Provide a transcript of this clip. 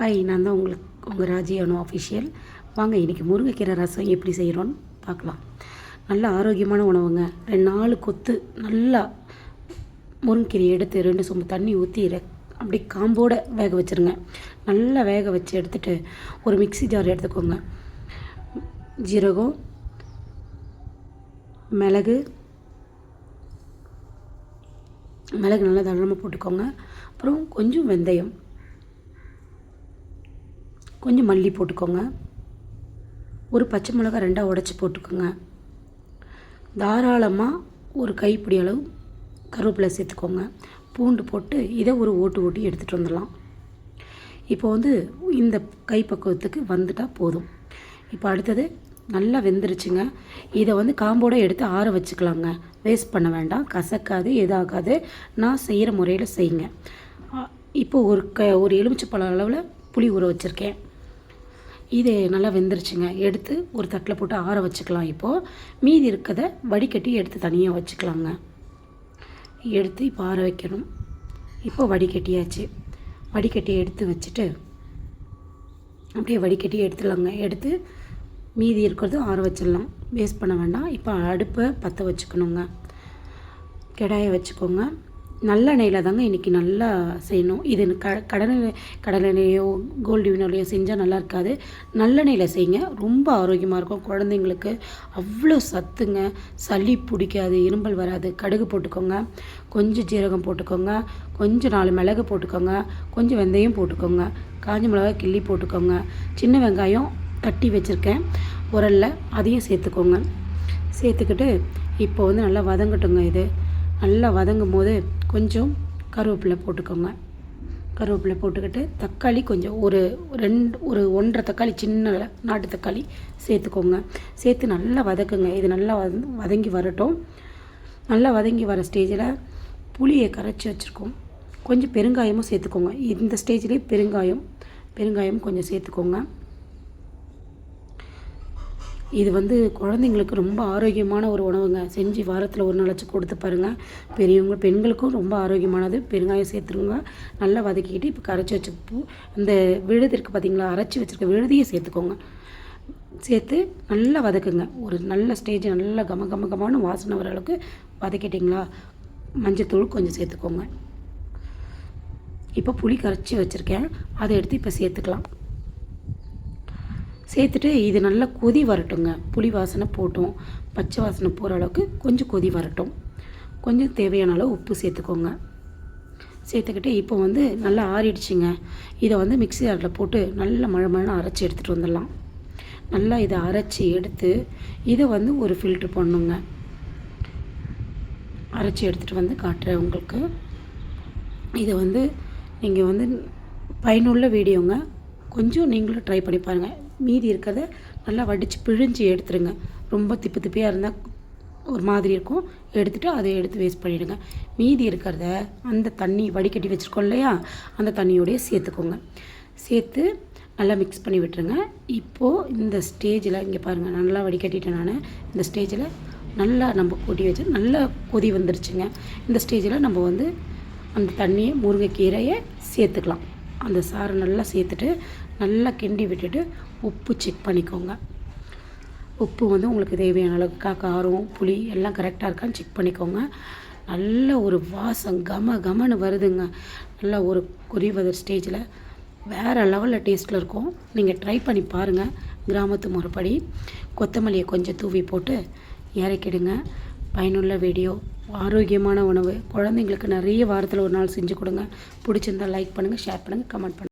Hi நான் தான் உங்களுக்கு உங்கள் ராஜி அஃபிஷியல் வாங்க இன்றைக்கி முருங்கைக்கீரை ரசம் எப்படி செய்கிறோன்னு பார்க்கலாம். நல்ல ஆரோக்கியமான உணவுங்க. ரெண்டு நாலு கொத்து நல்லா முருங்கைக்கீரை எடுத்து ரெண்டு சொம்பு தண்ணி ஊற்றி அப்படி காம்போடு வேக வச்சுருங்க. நல்லா வேக வச்சு எடுத்துகிட்டு ஒரு மிக்சி ஜார் எடுத்துக்கோங்க. ஜீரகம் மிளகு மிளகு நல்லா தளமாக போட்டுக்கோங்க. அப்புறம் கொஞ்சம் வெந்தயம். கொஞ்சம் மல்லி போட்டுக்கோங்க. ஒரு பச்சை மிளகா ரெண்டாக உடச்சி போட்டுக்கோங்க. தாராளமாக ஒரு கைப்பிடி அளவு கருவேப்பிலை சேர்த்துக்கோங்க. பூண்டு போட்டு இதை ஒரு ஓட்டு ஓட்டி எடுத்துகிட்டு வந்துடலாம். இப்போ வந்து இந்த கைப்பக்குவத்துக்கு வந்துட்டால் போதும். இப்போ அடுத்தது நல்லா வெந்துருச்சுங்க. இதை வந்து காம்போடு எடுத்து ஆற வச்சுக்கலாங்க. வேஸ்ட் பண்ண வேண்டாம். கசக்காது எதாகாது நான் செய்கிற முறையில் செய்யுங்க. இப்போ ஒரு க ஒரு எலுமிச்சை பழம் அளவில் புளி ஊற வச்சுருக்கேன். இது நல்லா வெந்துருச்சுங்க. எடுத்து ஒரு தட்டில் போட்டு ஆற வச்சுக்கலாம் இப்போது மீதி இருக்கிறத வடிகட்டி எடுத்து தனியாக வச்சுக்கலாங்க. எடுத்து இப்போ ஆற வைக்கணும். இப்போ வடிகட்டியாச்சு. வடிகட்டி எடுத்து வச்சுட்டு அப்படியே வடிகட்டி எடுத்துடலாங்க. எடுத்து மீதி இருக்கிறது ஆற வச்சிடலாம். வேஸ்ட் பண்ண வேண்டாம். இப்போ அடுப்பை பற்ற வச்சுக்கணுங்க. கிடாயை வச்சுக்கோங்க. நல்லெண்ணெயில் தாங்க இன்றைக்கி நல்லா செய்யணும். இது க கடலை கடலெண்ணெயோ கோல்டு வினோலையோ செஞ்சால் நல்லா இருக்காது. நல்லெண்ணெயில் செய்யுங்க. ரொம்ப ஆரோக்கியமாக இருக்கும் குழந்தைங்களுக்கு. அவ்வளோ சத்துங்க. சளி பிடிக்காது இரும்பல் வராது. கடுகு போட்டுக்கோங்க. கொஞ்சம் ஜீரகம் போட்டுக்கோங்க. கொஞ்சம் நாலு மிளகு போட்டுக்கோங்க. கொஞ்சம் வெந்தயம் போட்டுக்கோங்க. காஞ்ச மிளகாய் கிள்ளி போட்டுக்கோங்க. சின்ன வெங்காயம் தட்டி வச்சுருக்கேன். உரலில் அதையும் சேர்த்துக்கோங்க. சேர்த்துக்கிட்டு இப்போ வந்து நல்லா வதங்கட்டுங்க இது. நல்லா வதங்கும் போது கொஞ்சம் கருவேப்பிலை போட்டுக்கோங்க. கருவேப்பிலை போட்டுக்கிட்டு தக்காளி கொஞ்சம் ஒரு ரெண்டு ஒரு ஒன்றரை தக்காளி சின்ன நாட்டு தக்காளி சேர்த்துக்கோங்க. சேர்த்து நல்லா வதக்குங்க. இது நல்லா வதங்கி வரட்டும். நல்லா வதங்கி வர ஸ்டேஜில் புளியை கரைச்சி வச்சுருக்கோம். கொஞ்சம் பெருங்காயமும் சேர்த்துக்கோங்க. இந்த ஸ்டேஜ்லேயே பெருங்காயம் பெருங்காயம் கொஞ்சம் சேர்த்துக்கோங்க. இது வந்து குழந்தைங்களுக்கு ரொம்ப ஆரோக்கியமான ஒரு உணவுங்க. செஞ்சு வாரத்தில் ஒரு நாளாச்சு கொடுத்து பாருங்கள் பெரியவங்க பெண்களுக்கும் ரொம்ப ஆரோக்கியமானது. பெருங்காயம் சேர்த்துருங்க. நல்லா வதக்கிக்கிட்டு இப்போ கரைச்சி வச்சு பூ அந்த விழுது இருக்குது பார்த்தீங்களா அரைச்சி வச்சுருக்க விழுதியை சேர்த்துக்கோங்க. சேர்த்து நல்லா வதக்குங்க. ஒரு நல்ல ஸ்டேஜ் நல்லா கம கம கமான வாசனை வர அளவுக்கு வதக்கிட்டிங்களா? மஞ்சத்தூள் கொஞ்சம் சேர்த்துக்கோங்க. இப்போ புளி கரைச்சி வச்சுருக்கேன். அதை எடுத்து இப்போ சேர்த்துக்கலாம். சேர்த்துட்டு இது நல்லா கொதி வரட்டுங்க. புளி வாசனை போட்டோம். பச்சை வாசனை போகிற அளவுக்கு கொஞ்சம் கொதி வரட்டும். கொஞ்சம் தேவையான அளவு உப்பு சேர்த்துக்கோங்க. சேர்த்துக்கிட்டு இப்போ வந்து நல்லா ஆறிடுச்சுங்க. இதை வந்து மிக்சி ஜாரில் போட்டு நல்லா மழை மழை அரைச்சி எடுத்துகிட்டு வந்துடலாம். நல்லா இதை அரைச்சி எடுத்து இதை வந்து ஒரு ஃபில்ட்ரு பண்ணுங்க. அரைச்சி எடுத்துகிட்டு வந்து காட்டுறேன் உங்களுக்கு. இதை வந்து நீங்கள் வந்து பயனுள்ள வீடியோங்க. கொஞ்சம் நீங்களும் ட்ரை பண்ணி பாருங்கள் மீதி இருக்கிறத நல்லா வடித்து பிழிஞ்சு எடுத்துருங்க. ரொம்ப திப்பு திப்பியாக இருந்தால் ஒரு மாதிரி இருக்கும். எடுத்துகிட்டு அதை எடுத்து வேஸ்ட் பண்ணிவிடுங்க மீதி இருக்கிறத அந்த தண்ணி வடிகட்டி வச்சுருக்கோம் இல்லையா? அந்த தண்ணியோடைய சேர்த்துக்கோங்க. சேர்த்து நல்லா மிக்ஸ் பண்ணி விட்டுருங்க. இப்போது இந்த ஸ்டேஜில் இங்கே பாருங்கள் நல்லா வடிகட்டிட்டேன் நான். இந்த ஸ்டேஜில் நல்லா நம்ம கொட்டி வச்சு நல்லா கொதி வந்துருச்சுங்க. இந்த ஸ்டேஜில் நம்ம வந்து அந்த தண்ணியை முருங்கைக்கீரையை சேர்த்துக்கலாம். அந்த சாறு நல்லா சேர்த்துட்டு நல்லா கிண்டி விட்டுட்டு உப்பு செக் பண்ணிக்கோங்க. உப்பு வந்து உங்களுக்கு தேவையான அளவுக்கு காரம் புளி எல்லாம் கரெக்டாக இருக்கான்னு செக் பண்ணிக்கோங்க. நல்ல ஒரு வாசம் கம கமன்னு வருதுங்க. நல்லா ஒரு குறிவதர் ஸ்டேஜில் வேறு லெவலில் டேஸ்ட்டில் இருக்கும். நீங்கள் ட்ரை பண்ணி பாருங்கள் கிராமத்து முறைப்படி கொத்தமல்லியை கொஞ்சம் தூவி போட்டு இறக்கிடுங்க. பயனுள்ள வீடியோ ஆரோக்கியமான உணவு. குழந்தைங்களுக்கு நிறைய வாரத்தில் ஒரு நாள் செஞ்சு கொடுங்க. பிடிச்சிருந்தால் லைக் பண்ணுங்கள் ஷேர் பண்ணுங்கள் கமெண்ட் பண்ணுங்கள்